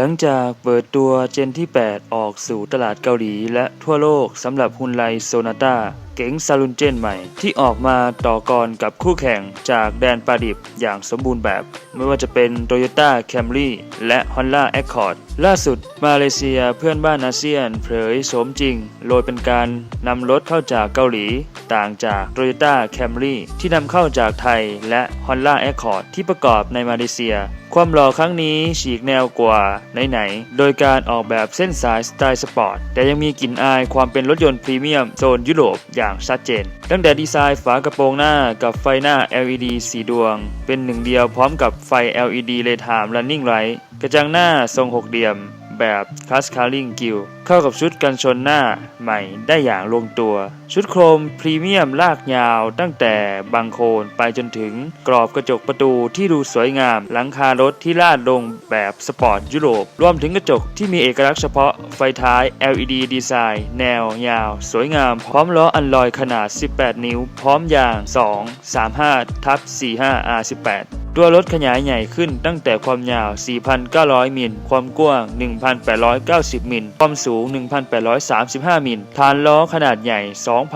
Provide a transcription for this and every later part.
หลังจากเปิดตัวเจนที่ 8 ออกสู่ตลาดเกาหลีและทั่วโลกสำหรับฮุนไลโซนาต้า เก๋งซาลุนเจนใหม่ ที่ออกมาต่อกรกับคู่แข่งจากแดนปาดิบอย่างสมบูรณ์แบบ ไม่ว่าจะเป็น Toyota Camry และ Honda Accord ล่าสุดมาเลเซียเพื่อนบ้านอาเซียน เผยโสมจริง โดยเป็นการนำรถเข้าจากเกาหลี ต่างจาก Toyota Camry ที่นำเข้าจากไทยและ Honda Accord ที่ประกอบในมาเลเซีย ความหล่อครั้งนี้ฉีกแนวกว่าไหนๆ โดยการออกแบบเส้นสายสไตล์สปอร์ต แต่ยังมีกลิ่นอายความเป็นรถยนต์พรีเมียมโซนยุโรปอย่างชัดเจน ตั้งแต่ดีไซน์ฝากระโปรงหน้ากับไฟหน้า LED สีดวง เป็นหนึ่งเดียวพร้อมกับไฟ LED เลธาล์ Running Light กระจังหน้าทรงหกเหลี่ยม แบบคัสคาริงกิลเข้ากับชุดกันชนหน้าใหม่ได้อย่างลงตัว ชุดโครมพรีเมียมลากยาวตั้งแต่บังโคนไปจนถึงกรอบกระจกประตูที่ดูสวยงาม หลังคารถที่ลาดลงแบบสปอร์ตยุโรป รวมถึงกระจกที่มีเอกลักษณ์เฉพาะไฟท้าย LED ดีไซน์ แนวยาว สวยงาม พร้อมล้ออันลอยขนาด 18 นิ้ว พร้อมยาง 2 35ทับ45 R18 ตัวรถขยายใหญ่ขึ้นตั้งแต่ความยาว 4,900 มิล ความกว้าง 1,890 มิล ความสูง 1,835 มิล ฐานล้อขนาดใหญ่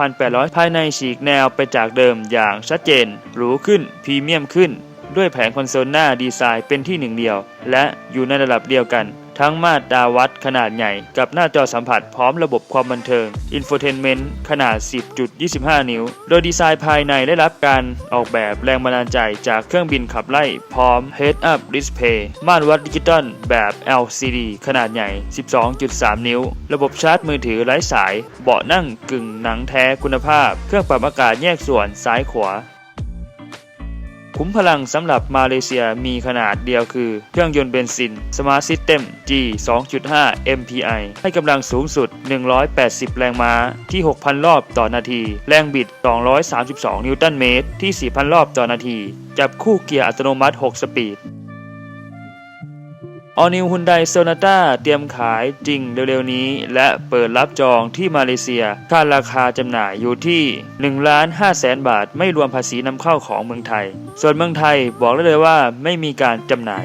2,800 ภายในฉีกแนวไปจากเดิมอย่างชัดเจน หรูขึ้น พรีเมียมขึ้น ด้วยแผงคอนโซลหน้าดีไซน์เป็นที่หนึ่งเดียว และอยู่ในระดับเดียวกัน ทั้งมาตราวัดขนาดใหญ่กับหน้าจอสัมผัสพร้อมระบบความบันเทิง Infotainment ขนาด 10.25 นิ้ว โดยดีไซน์ภายในได้รับการออกแบบแรงบันดาลใจจากเครื่องบินขับไล่พร้อม Head Up Display ม่านวัดดิจิตอลแบบ LCD ขนาดใหญ่ 12.3 นิ้ว ระบบชาร์จมือถือไร้สาย เบาะนั่งกึ่งหนังแท้คุณภาพ เครื่องปรับอากาศแยกส่วนซ้ายขวา ขุมพลังสำหรับมาเลเซียมีขนาดเดียวคือ เครื่องยนต์เบนซิน Smart System G 2.5 MPI ให้กำลังสูงสุด 180 แรงม้าที่ 6,000 รอบต่อนาที แรงบิด 232 นิวตันเมตรที่ 4,000 รอบต่อนาที จับคู่เกียร์อัตโนมัติ 6 สปีด All New Hyundai Sonata เตรียมขายจริงเร็วๆนี้ และเปิดรับจองที่มาเลเซียค่าราคาจำหน่ายอยู่ที่1ล้าน5แสนบาท ไม่รวมภาษีนำเข้าของเมืองไทย ส่วนเมืองไทยบอกได้เลยว่าไม่มีการจำหน่าย